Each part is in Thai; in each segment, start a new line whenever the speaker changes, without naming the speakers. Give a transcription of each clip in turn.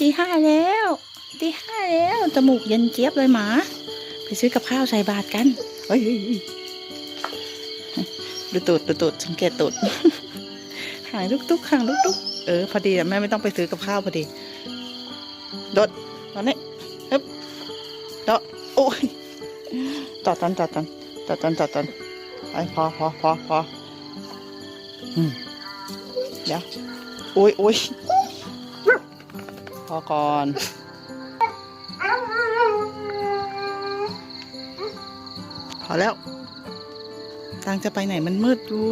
ตีห้าแล้วตีห้าแล้วจมูกเย็นเจี๊ยบเลยหมา ไปซื้อกับข้าวใส่บาตรกันเฮ้ยดูตูดดูตูดสังเกตตูดหายลุกตุกหางลุกตุกเออพอดีแม่ไม่ต้องไปซื้อกับข้าวพอดีโดดตอนนี้ฮึบโดดโอ้ยจอดตันจอดตันจอดตันจอดตันไปพอพอพอพออืมเดี๋ยวโอ้ยโอ้ย พอก่อนพอแล้วตังจะไปไหนมันมืดอยู่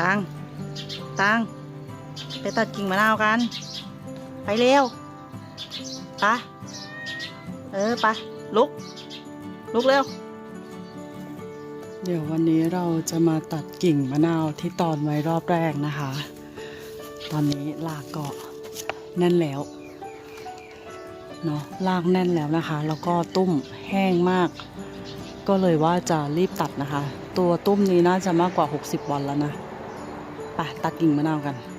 ตัง ตัง ไปตัดกิ่งมะนาวกัน ไปเร็วไปะเออไปะลุก ลุกเร็ว เดี๋ยววันนี้เราจะมาตัดกิ่งมะนาวที่ตอนไว้รอบแรกนะคะ ตอนนี้ลากเก็แน่นแล้วเนาะลากแน่นแล้วนะคะ แล้วก็ตุ้มแห้งมาก ก็เลยว่าจะรีบตัดนะคะ ตัวตุ้มนี้น่าจะมากกว่า 60 วันแล้วนะ ไปตักกิ่งมะนาวกัน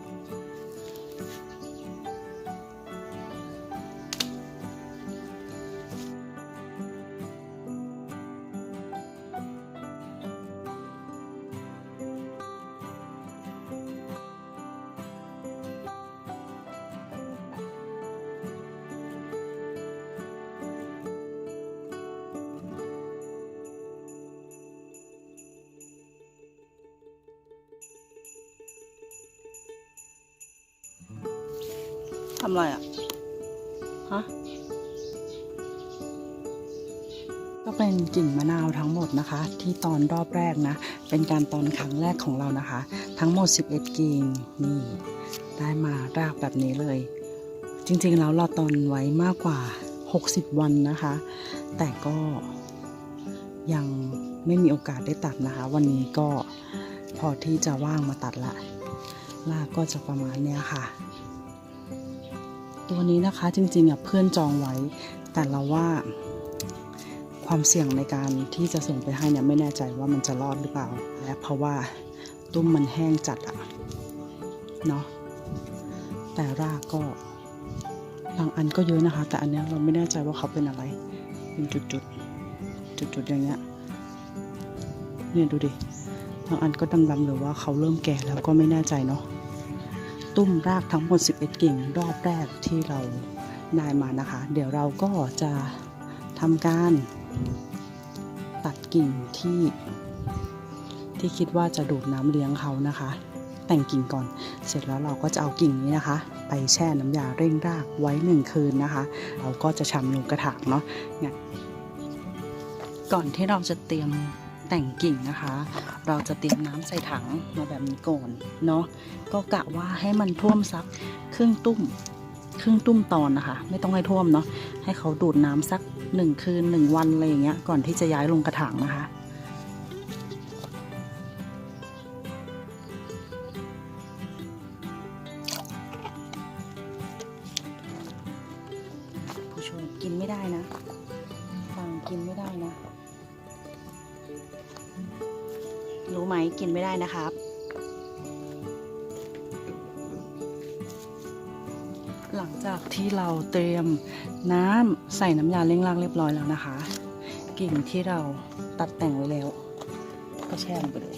ทำไรอะ ฮะ ก็เป็นกิ่งมะนาวทั้งหมดนะคะ ที่ตอนรอบแรกนะ เป็นการตอนครั้งแรกของเรานะคะ ทั้งหมด 11 กิ่งนี่ ได้มารากแบบนี้เลย จริงๆแล้วเราตอนไว้มากกว่า 60 วันนะคะ แต่ก็ยังไม่มีโอกาสได้ตัดนะคะ วันนี้ก็พอที่จะว่างมาตัดละรากก็จะประมาณเนี้ยค่ะ ตัวนี้นะคะจริงๆอะเพื่อนจองไว้ แต่เราว่าความเสี่ยงในการที่จะส่งไปให้เนี่ยไม่แน่ใจว่ามันจะรอดหรือเปล่า และเพราะว่าตุ้มมันแห้งจัดอะเนาะแต่รากก็บางอันก็เยอะนะคะ แต่อันเนี้ยเราไม่แน่ใจว่าเขาเป็นอะไร เป็นจุดๆจุดๆอย่างเงี้ยเนี่ยดูดิบางอันก็ดำๆหรือว่าเขาเริ่มแก่แล้วก็ไม่แน่ใจเนาะ ตุ้มรากทั้งหมด 11 กิ่งรอบแรกที่เราได้มานะคะ เดี๋ยวเราก็จะทำการตัดกิ่งที่ที่คิดว่าจะดูดน้ำเลี้ยงเขานะคะ แต่งกิ่งก่อน เสร็จแล้วเราก็จะเอากิ่งนี้นะคะ ไปแช่น้ำยาเร่งรากไว้หนึ่งคืนนะคะ เราก็จะชำลงกระถางเนาะเนี่ยก่อนที่เราจะเตรียม แต่งกิ่งนะคะ เราจะเตรียมน้ำใส่ถังมาแบบนี้ก่อนเนาะก็กะว่าให้มันท่วมสักครึ่งตุ้มครึ่งตุ้มตอนนะคะ ไม่ต้องให้ท่วมเนาะให้เขาดูดน้ำสักหนึ่งคืนหนึ่งวันอะไรอย่างเงี้ยก่อนที่จะย้ายลงกระถางนะคะผู้ชมกินไม่ได้นะฟังกินไม่ได้นะ รู้ไหมกินไม่ได้นะครับ หลังจากที่เราเตรียมน้ำใส่น้ำยาเร่งรากเรียบร้อยแล้วนะคะกิ่งที่เราตัดแต่งไว้แล้ว ก็แช่ลงไปเลย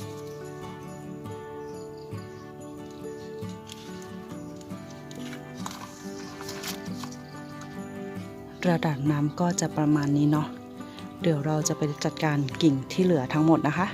ระดับน้ำก็จะประมาณนี้เนาะ เดี๋ยวเราจะไปจัดการกิ่งที่เหลือทั้งหมดนะคะ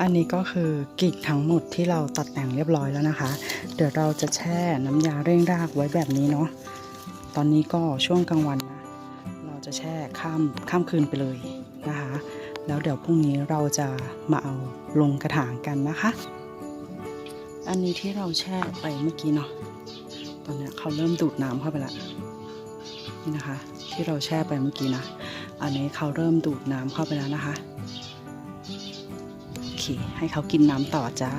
อันนี้ก็คือกิ่งทั้งหมดที่เราตัดแต่งเรียบร้อยแล้วนะคะ เดี๋ยวเราจะแช่น้ำยาเร่งรากไว้แบบนี้เนาะ ตอนนี้ก็ช่วงกลางวันนะ เราจะแช่ข้ามข้ามคืนไปเลยนะคะ แล้วเดี๋ยวพรุ่งนี้เราจะมาเอาลงกระถางกันนะคะ อันนี้ที่เราแช่ไปเมื่อกี้เนาะ ตอนนี้เขาเริ่มดูดน้ำเข้าไปล้วนี่นะคะ ที่เราแช่ไปเมื่อกี้นะ อันนี้เขาเริ่มดูดน้ำเข้าไปแล้วนะคะ ให้เขากินน้ำต่อจ้า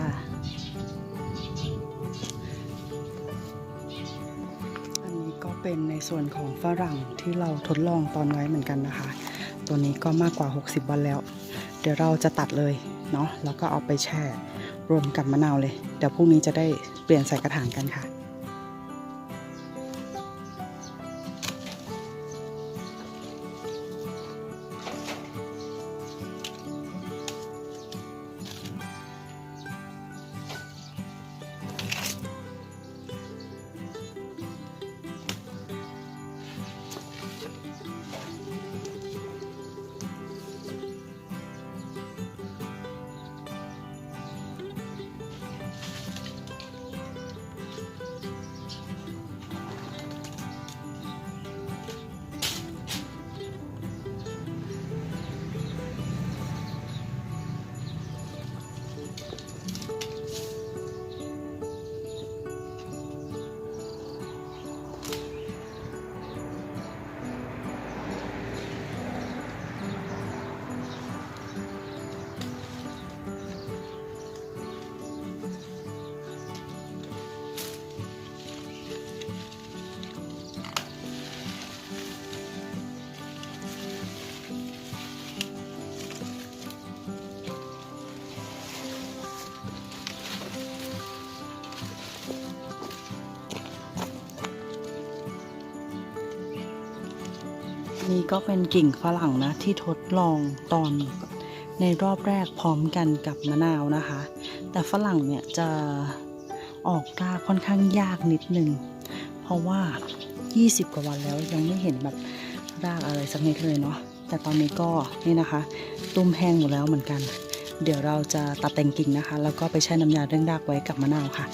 อันนี้ก็เป็นในส่วนของฝรั่งที่เราทดลองตอนไว้เหมือนกันนะคะ ตัวนี้ก็มากกว่า 60 วันแล้ว เดี๋ยวเราจะตัดเลยเนาะแล้วก็เอาไปแช่รวมกับมะนาวเลย เดี๋ยวพรุ่งนี้จะได้เปลี่ยนใส่กระถางกันค่ะ นี่ก็เป็นกิ่งฝรั่งนะที่ทดลองตอนในรอบแรกพร้อมกันกับมะนาวนะคะ แต่ฝรั่งเนี่ยจะออกรากค่อนข้างยากนิดนึง เพราะว่า 20 กว่าวันแล้วยังไม่เห็นแบบรากอะไรสักนิดเลยเนาะ แต่ตอนนี้ก็นี่นะคะ ตุ้มแห้งหมดแล้วเหมือนกัน เดี๋ยวเราจะตัดแต่งกิ่งนะคะ แล้วก็ไปแช่น้ำยาเร่งรากไว้กับมะนาวค่ะ